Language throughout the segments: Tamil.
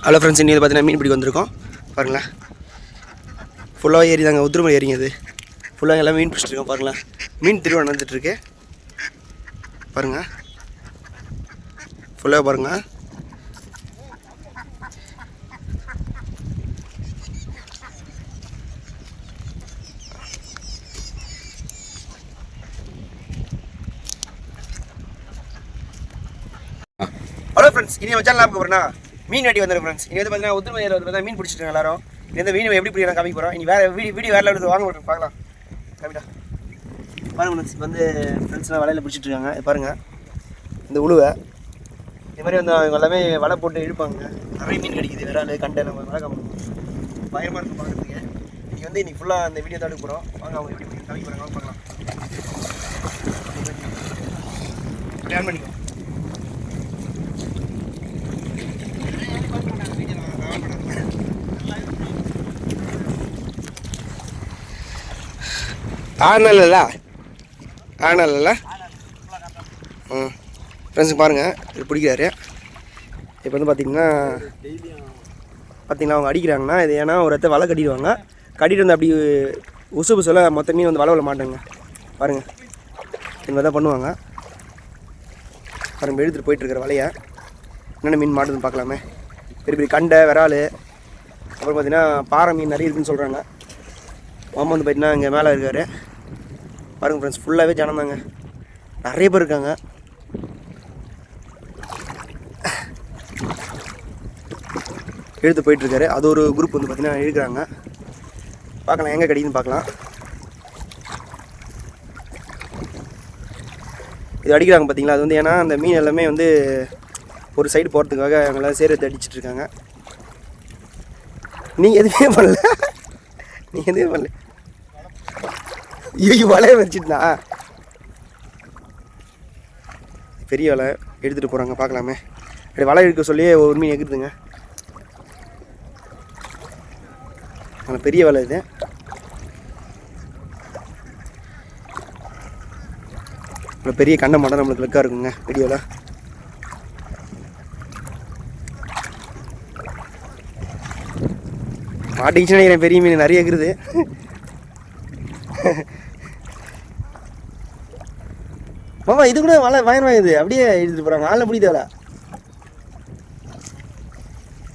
ஹலோ ஃப்ரெண்ட்ஸ் இன்னைக்கு பார்த்தீங்கன்னா மீன் பிடிக்க வந்திருக்கோம். பாருங்களேன் ஃபுல்லாக ஏறி தாங்க உத்திரமலை ஏறிங்க அது ஃபுல்லாக எல்லாம் மீன் பிடிச்சிருக்கோம் பாருங்களேன் மீன் திருவிழா நடந்துட்டுருக்கு பாருங்கள் ஃபுல்லாக பாருங்கள் ஹலோ ஃப்ரெண்ட்ஸ் இனி வச்சாலும் லாபம் போகிறேன்னா மீன் வெட்டி வந்துடும் ஃப்ரெண்ட்ஸ் இனி வந்து பார்த்தீங்கன்னா உத்திரமலையில் வந்து மீன் பிடிச்சிட்டு எல்லாரும். இனி வந்து மீன் எப்படி பிடிக்கலாம் காமிக்க போகிறோம் இனி வேறு வீடியோ வீடியோ வேறு லெவலுக்கு வாங்க போகிறோம் பார்க்கலாம். காமிட்டா பாருங்க ஃப்ரெண்ட்ஸ் இப்போ வந்து ஃப்ரெண்ட்ஸ்லாம் வலையில் பிடிச்சிட்டு இருக்காங்க. பாருங்கள் இந்த உழுவை. இது மாதிரி வந்து அவங்க எல்லாமே வலை போட்டு இழுப்பாங்க. நிறைய மீன் கிடைக்குது. விரால் கண்டை நம்ம வலை காமிக்கணும் பயமாக இருக்கும் பார்க்குறதுக்கு இன்றைக்கி வந்து இன்றைக்கி ஃபுல்லாக அந்த வீடியோ தான் போகிறோம் வாங்க அவங்க எப்படி பிடிக்க போகிறாங்க பார்க்கலாம். பிளான் பண்ணிக்கோ ஆனல்ல? ஆனல்ல? ம் ஃப்ரெண்ட்ஸுக்கு பாருங்கள் இது பிடிக்கிறாரு. இப்போ வந்து பார்த்தீங்கன்னா பார்த்திங்கன்னா அவங்க அடிக்கிறாங்கன்னா இது ஏன்னா ஒரு இடத்த வலை கட்டிடுவாங்க. கட்டிட்டு வந்து அப்படி உசு புசுல மொத்த மீன் வந்து வலை விட மாட்டாங்க. பாருங்கள் இந்த மாதிரி தான் பண்ணுவாங்க. பாருங்க எடுத்துகிட்டு போயிட்டுருக்கிற வலையை. என்னென்ன மீன் மாட்டுதுன்னு பார்க்கலாமே. பெரிய பெரிய கண்டை விரால் அப்புறம் பார்த்தீங்கன்னா பாறை மீன் நிறைய இருக்குதுன்னு சொல்கிறாங்க மாமா வந்து பார்த்தீங்கன்னா இங்கே மேலே இருக்கார். பாருங்கள் ஃப்ரெண்ட்ஸ் ஃபுல்லாகவே ஜனம் தாங்க. நிறைய பேர் இருக்காங்க. இழுத்து போயிட்டுருக்காரு. அது ஒரு குரூப் வந்து பார்த்தீங்கன்னா இழுக்கிறாங்க. பார்க்கலாம் எங்கே கிடைக்குதுன்னு பார்க்கலாம். இது அடிக்கிறாங்க பார்த்தீங்களா அது வந்து ஏன்னா அந்த மீன் எல்லாமே வந்து ஒரு சைடு போகிறதுக்காக அவங்களாம் சேர்த்து அடிச்சிட்டு இருக்காங்க நீங்கள் எதுவுமே பண்ணல. நீங்கள் எதுவுமே பண்ணல. ஐயோ வலையை வச்சுட்டா பெரிய வலை எடுத்துகிட்டு போகிறாங்க பார்க்கலாமே. அப்படி வலை எடுக்க சொல்லி ஒரு மீன் எகுதுங்க ஆனால் பெரிய வலை இது. இவ்வளோ பெரிய கண்ணை மட்டும் நம்மளுக்கு லெக்காக இருக்குங்க வீடியோவில் மாட்டிக்கிச்சு நினைக்கிறேன் பெரிய மீன் நிறைய இருக்குது பாப்பா இது கூட வலை பயன் வாங்குது அப்படியே எழுதிட்டு போகிறாங்க ஆள் பிடித்த தேவை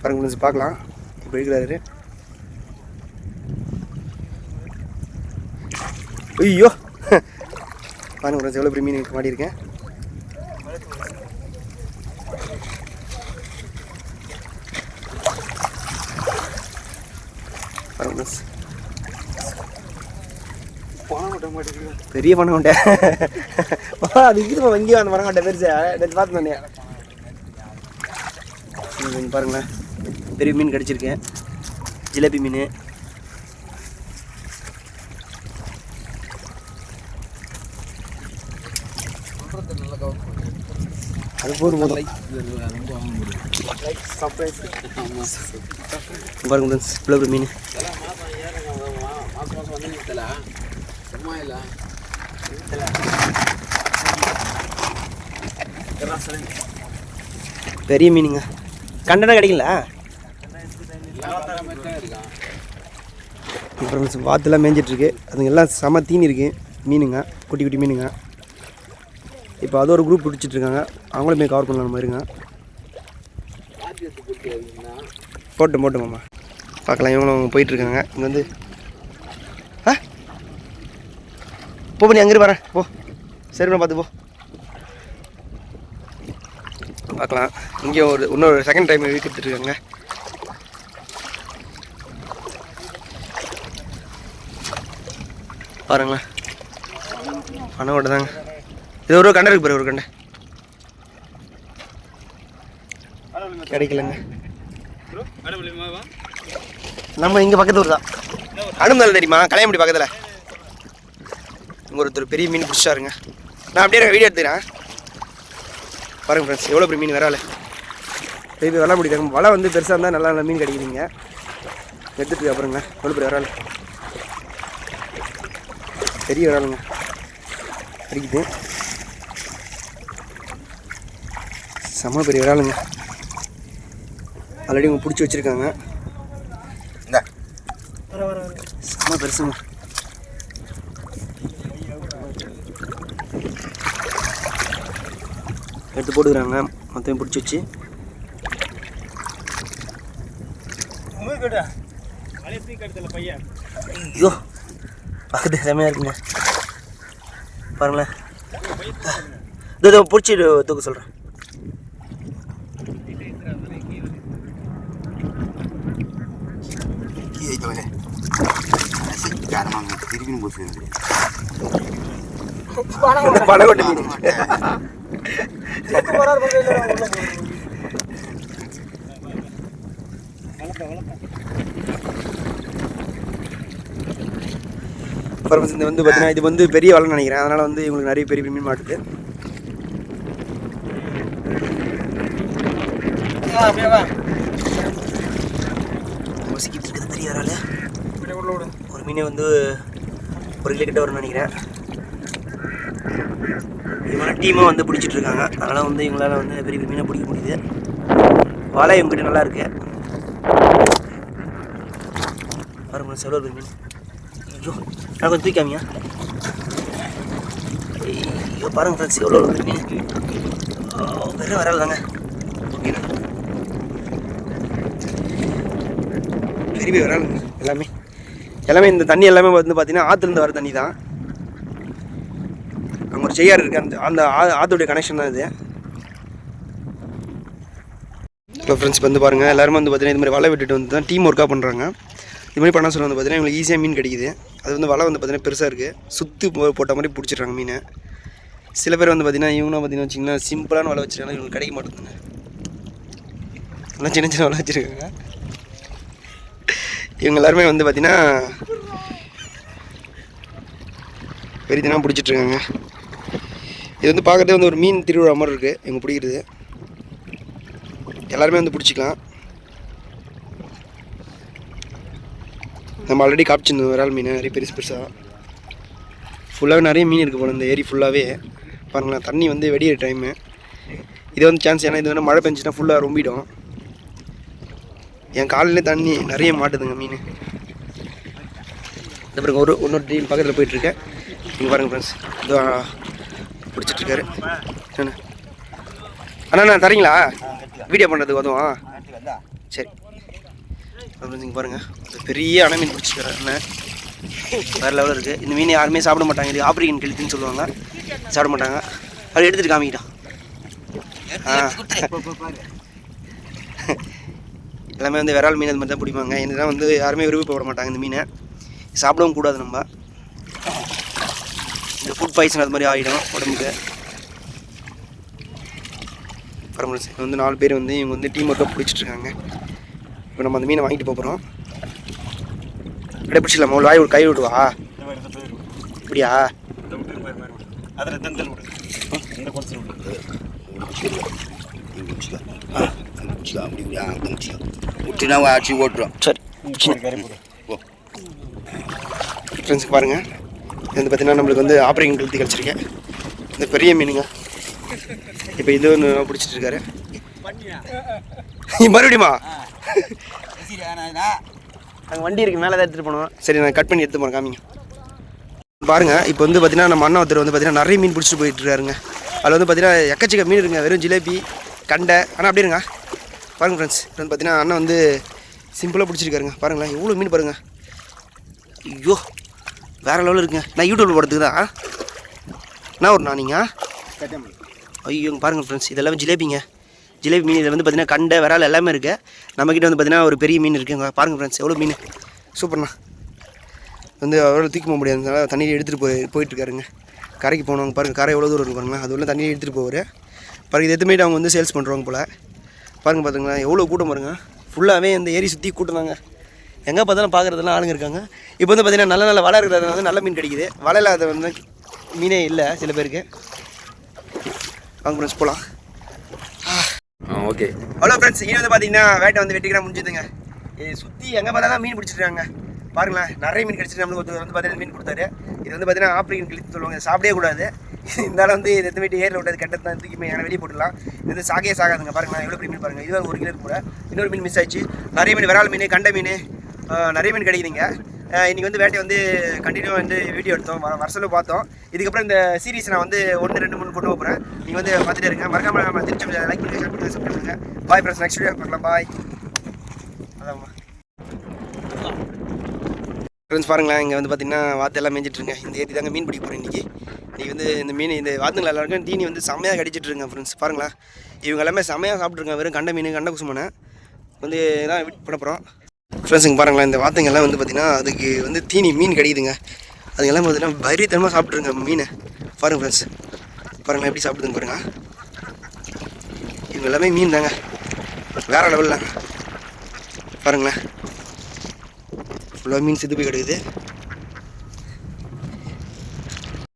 பாருங்க முடிஞ்சு பார்க்கலாம். இப்போ இருக்கிறாரு ஐயோ. பாருங்க முடிஞ்சு எவ்வளோ பெரிய மீன் மாட்டியிருக்கேன் பாருங்க பெரிய பணம் உண்டே அது இது வங்கியும் அந்த மரம் கட்ட பெருசு நேற்று பார்த்து தானே பாருங்களேன். பெரிய மீன் கிடச்சிருக்கேன். ஜிலேபி மீன். அது போதும் பாருங்க மீன். பெரிய பெரிய மீனுங்க. கண்டனா கிடைக்கல ஃப்ரெண்ட்ஸ் வாத்துலாம் மேய்ஞ்சிட்ருக்கு அதுங்க எல்லாம் செம தீனி இருக்கு மீனுங்க குட்டி குட்டி மீனுங்க. இப்போ அது ஒரு குரூப் பிடிச்சிட்ருக்காங்க. அவங்களும் போய் கவர் பண்ணலாம் மாதிரிங்க போட்டு போட்டு மாமா. பார்க்கலாம் இவங்களும் போயிட்டுருக்காங்க இங்கே வந்து ஆ போ பண்ணி அங்கே வரேன் போ. சரி பார்த்து போ. பார்க்கலாம். இங்கே ஒரு இன்னொரு செகண்ட் டைம் வீட்டு இருக்காங்க பாருங்களேன். பணம் கூட தாங்க இது ஒரு கண்டை இருக்கு பாரு ஒரு கண்டை. கிடைக்கலங்க. நம்ம இங்கே பக்கத்து ஊர் தான். அனுமதி தெரியுமா? கலையம்படி பக்கத்தில். இங்கே ஒருத்தர் பெரிய மீன் பிடிச்சாருங்க நான் அப்படியே வீடியோ எடுத்துக்கிறேன். பாருங்க ஃப்ரெண்ட்ஸ் எவ்வளோ பெரிய மீன் வரால பெரிய வலை பிடிக்காங்க வலை வந்து பெருசாக இருந்தால் நல்லா நல்ல மீன் கிடைக்கிறீங்க எடுத்துட்டு அப்புறங்க எவ்வளோ பெரிய வரால பெரிய வராளுங்க. கிடைக்குது செம்ம பெரிய வராளுங்க. ஆல்ரெடி இவங்க பிடிச்சி வச்சுருக்காங்க. செம்ம பெருசுங்க. எடுத்து போட்டுக்கிறாங்க. மொத்தம் பிடிச்சி வச்சு ஐயோ பக்கத்து செம்மையாக இருக்குங்க. பாருங்களேன். இதோ இதோ பிடிச்சிட்டு தூக்க சொல்கிறேன் திருப்பின்னு போச்சு படகொட்டை மீன் இந்த வந்து பார்த்தீங்கன்னா இது வந்து பெரிய வலைன்னு நினைக்கிறேன். அதனால் வந்து இவங்களுக்கு நிறைய பெரிய மீன் மாட்டுது முசிக்கிட்டு இருக்குது பெரிய வரால ஒரு மீனை வந்து ஒரு கிலோ கிட்ட வரும்னு நினைக்கிறேன். இவங்க டீமாக வந்து பிடிச்சிட்டு இருக்காங்க அதனால் வந்து இவங்களால வந்து பெரிய பெரிய மீனை பிடிக்க முடியுது. வலை இவங்ககிட்ட நல்லா இருக்கு. பாருங்க செவ்வளோ மீன். ஐயோ நான் கொஞ்சம் தூக்காமியா ஐயோ பாருங்க ஃப்ரெண்ட்ஸ் எவ்வளோ பெரிய மீன் வெறும் வரல தாங்க பெரிய வரல எல்லாமே. எல்லாமே இந்த தண்ணி எல்லாமே வந்து பார்த்தீங்கன்னா ஆற்றுலேருந்து வர தண்ணி தான் ஜெய்ஆர் ஒரு இருக்கு அந்த அந்த ஆ- ஆத்தோடைய கனெக்ஷன் தான் இது. இப்போ ஃப்ரெண்ட்ஸ் வந்து பாருங்கள் எல்லாருமே வந்து பார்த்தீங்கன்னா இது மாதிரி வலை விட்டுட்டு வந்து தான் டீம் ஒர்க்காக பண்ணுறாங்க இது மாதிரி பண்ண சொல்ல வந்து பார்த்தீங்கன்னா இவங்களுக்கு ஈஸியாக மீன் கிடைக்குது. அது வந்து வலை வந்து பார்த்தீங்கன்னா பெருசாக இருக்குது சுத்து போட்ட மாதிரி பிடிச்சிடுறாங்க மீனை. சில பேர் வந்து பார்த்தீங்கன்னா இவங்களும் பார்த்தீங்கன்னா வச்சிங்கன்னா சிம்பிளான வலை வச்சுருக்காங்க இவங்களுக்கு கிடைக்க மாட்டேங்குதுங்க. எல்லாம் சின்ன சின்ன வலை வச்சுருக்காங்க. இவங்க எல்லாருமே வந்து பார்த்தீங்கன்னா பெரிய தினம் பிடிச்சிட்ருக்காங்க இது வந்து பார்க்கறதே வந்து ஒரு மீன் திருவிழா மாதிரி இருக்குது இவங்க பிடிக்கிறது எல்லாருமே வந்து பிடிச்சிக்கலாம். நம்ம ஆல்ரெடி காப்பிச்சிருந்தோம் விரால் மீன் நிறைய பெருசு பெருசாக ஃபுல்லாகவே நிறைய மீன் இருக்குது போல இந்த ஏரி ஃபுல்லாகவே பாருங்களேன் தண்ணி வந்து வெடியிற டைமு இது வந்து சான்ஸ் ஏன்னா இது வந்து மழை பெஞ்சுன்னா ஃபுல்லாக ரொம்பிடும். என் காலையிலே தண்ணி நிறைய மாட்டுதுங்க மீன். இந்த பாருங்க ஒரு இன்னொரு டீம் பக்கத்தில் போயிட்டுருக்கேன் இங்கே பாருங்கள் ஃப்ரெண்ட்ஸ் இதோ பிடிச்சிட்ருக்காரு. என்ன அண்ணா அண்ணா தரீங்களா? வீடியோ பண்ணுறதுக்கு உதவும் சரி. அப்புறம் நீங்கள் பாருங்கள் பெரிய அணை மீன் பிடிச்சிருக்காரு அண்ணன் வேறு லெவலில் இருக்குது இந்த மீன் யாருமே சாப்பிட மாட்டாங்க. இது ஆப்ரிக்கன் கெளுத்துன்னு சொல்லுவாங்க. சாப்பிட மாட்டாங்க. அப்படி எடுத்துகிட்டு காமிக்கிட்டான் ஆ. எல்லாமே வந்து விரால் மீன் அது மாதிரி தான் பிடிப்பாங்க. இதெல்லாம் வந்து யாருமே விரும்பி போட மாட்டாங்க இந்த மீனை. சாப்பிடவும் கூடாது நம்ம. ஃபுட் பாய்சன் அது மாதிரி ஆகிடும் உடம்புக்கு. பரமரசு வந்து நாலு பேர் வந்து இவங்க வந்து டீம் ஒர்க்காக பிடிச்சிட்ருக்காங்க. இப்போ நம்ம அந்த மீனை வாங்கிட்டு போகிறோம் அப்படியே பிடிச்சிடலாமா. ஒரு வாய் ஒரு கை விடுவா? இப்படியா விட்டுனா ஆட்சி ஓட்டுறோம் சரி. ஃப்ரெண்ட்ஸுக்கு பாருங்கள் இது வந்து பார்த்தீங்கன்னா நம்மளுக்கு வந்து ஆப்ரேஷன் கழுத்தி கிடச்சிருக்கேன். இந்த பெரிய மீனுங்க. இப்போ இது ஒன்று பிடிச்சிட்டு இருக்காரு மறுபடியுமா? அங்கே வண்டி இருக்கு மேலே தான் எடுத்துகிட்டு போனோம் சரி நான் கட் பண்ணி எடுத்து போகிறேன் காமிங்க. பாருங்க இப்போ வந்து பார்த்தீங்கன்னா நம்ம அண்ணா ஒருத்தர் வந்து பார்த்தீங்கன்னா நிறைய மீன் பிடிச்சிட்டு போயிட்டு இருக்காருங்க அதில் வந்து பார்த்தீங்கன்னா எக்கச்சக்க மீன் இருக்குங்க. வெறும் ஜிலேபி கண்டை. ஆனால் அப்படியே இருங்க. பாருங்க ஃப்ரெண்ட்ஸ் இப்போ வந்து பார்த்தீங்கன்னா அண்ணன் வந்து சிம்பிளாக பிடிச்சிருக்காருங்க. பாருங்களேன் எவ்வளோ மீன் பாருங்க. ஐயோ. வேற லெவலில் இருக்குங்க. நான் யூடியூப் போடுறதுக்கு தான். என்ன ஒரு நீங்கள் ஐயோ பாருங்கள் பாருங்க ஃப்ரெண்ட்ஸ் இதெல்லாம் ஜிலேபிங்க. ஜிலேபி மீன் இதில் வந்து பார்த்தீங்கன்னா கண்டை விரால் எல்லாமே இருக்குது நம்மக்கிட்ட வந்து பார்த்தீங்கன்னா ஒரு பெரிய மீன் இருக்குங்க. பாருங்கள் ஃப்ரெண்ட்ஸ் எவ்வளோ மீன்? சூப்பர்ண்ணா. வந்து அவ்வளோ தூக்கி போக முடியாதுனால தண்ணியில் எடுத்துகிட்டு போய் போயிட்டுருக்காருங்க. கரைக்கு போனவங்க பாருங்கள் கரை எவ்வளோ தூரம் இருக்கு அது உள்ள தண்ணியில் எடுத்துகிட்டு போவார். பாருங்க இது எதுவுமே அவங்க வந்து சேல்ஸ் பண்ணுறவங்க போல். பாருங்கள் பார்த்துங்களேன் எவ்வளோ கூட்டம் பாருங்க. ஃபுல்லாகவே இந்த ஏரி சுற்றி கூட்டம் தாங்க. எங்கே பார்த்தாலும் பார்க்குறதெல்லாம் ஆளுங்க இருக்காங்க. இப்போ வந்து பார்த்தீங்கன்னா நல்ல நல்ல வலை இருக்கிறது வந்து நல்ல மீன் கிடைக்குது. வலையில் அது வந்து மீனே இல்லை சில பேருக்கு. வாங்க ஃப்ரெண்ட்ஸ் போகலாம் ஓகே. அவ்வளோ ஃப்ரெண்ட்ஸ் இனி வந்து பார்த்தீங்கன்னா வேட்டை வந்து வெட்டிக்கிற முடிஞ்சுதுங்க. சுற்றி எங்கே பார்த்தாலும் மீன் பிடிச்சிருக்காங்க. பாருங்களேன் நிறைய மீன் கிடச்சிட்டு நம்மளுக்கு ஒருத்தர் வந்து பார்த்தீங்கன்னா மீன் கொடுத்தாரு. இது வந்து பார்த்தீங்கன்னா ஆப்ரிக்கன் கிழித்து சொல்லுவாங்க. சாப்பிடவே கூடாது. இருந்தாலும் வந்து இது எந்த வீட்டு ஏரில் விட்டது கெட்டது தான். தூக்கி போய் வெளியே போட்டுடலாம். இது வந்து சாகே சாகாதுங்க. பாருங்க நான் எவ்வளோ பெரிய மீன் பாருங்க. இது ஒரு கிலோ கூட இன்னொரு மீன் மிஸ் ஆயிடுச்சு. நிறைய மீன் விரால் மீன் கண்ட மீன் நிறைய மீன் கிடைக்குதுங்க. இன்றைக்கி வந்து வேட்டை வந்து கண்டினியூ வந்து வீடியோ எடுத்தோம். வர பார்த்தோம். இதுக்கப்புறம் இந்த சீரிஸ் நான் வந்து ஒன்று ரெண்டு மூணு கொண்டு போகிறேன் நீங்கள் வந்து பார்த்துட்டே இருக்கேன் மறக்காமல் நம்ம திருச்சி லைக் பண்ணுங்க ஷேர் பண்ணுங்க subscribe bye friends next video பார்க்கலாம். பாய் அதாம்மா ஃப்ரெண்ட்ஸ் பாருங்களேன். இங்கே வந்து பார்த்தீங்கன்னா வாத்து எல்லாம் மேய்ஞ்சிட்ருங்க இந்த ஏற்றி தாங்க மீன் பிடிக்க போகிறேன் இன்றைக்கி இன்றைக்கி வந்து இந்த மீன் இந்த வாத்துங்களை எல்லாருக்கும் தீனி வந்து செம்மையாக கடிச்சிட்ருங்க ஃப்ரெண்ட்ஸ் பாருங்களேன். இவங்க எல்லாமே செம்மையாக சாப்பிட்ருங்க வெறும் கண்ட மீன் கண்ட குசுமனை. வந்து தான் விட் பண்ண போகிறோம் ஃப்ரெண்ட்ஸுங்க பாருங்களேன் இந்த வாத்தங்கள்லாம் வந்து பார்த்திங்கன்னா அதுக்கு வந்து தீனி மீன் கிடைக்குதுங்க. அதுக்கெல்லாம் பார்த்தீங்கன்னா பரித்தனமாக சாப்பிட்ருங்க மீனை. பாருங்கள் ஃப்ரெண்ட்ஸ் பாருங்களேன் எப்படி சாப்பிடுதுங்க பாருங்கள் இவங்க எல்லாமே மீன் தாங்க. வேறு லெவலில் பாருங்களேன். ஃபுல்லாக மீன் சித்து போய் கிடக்குது.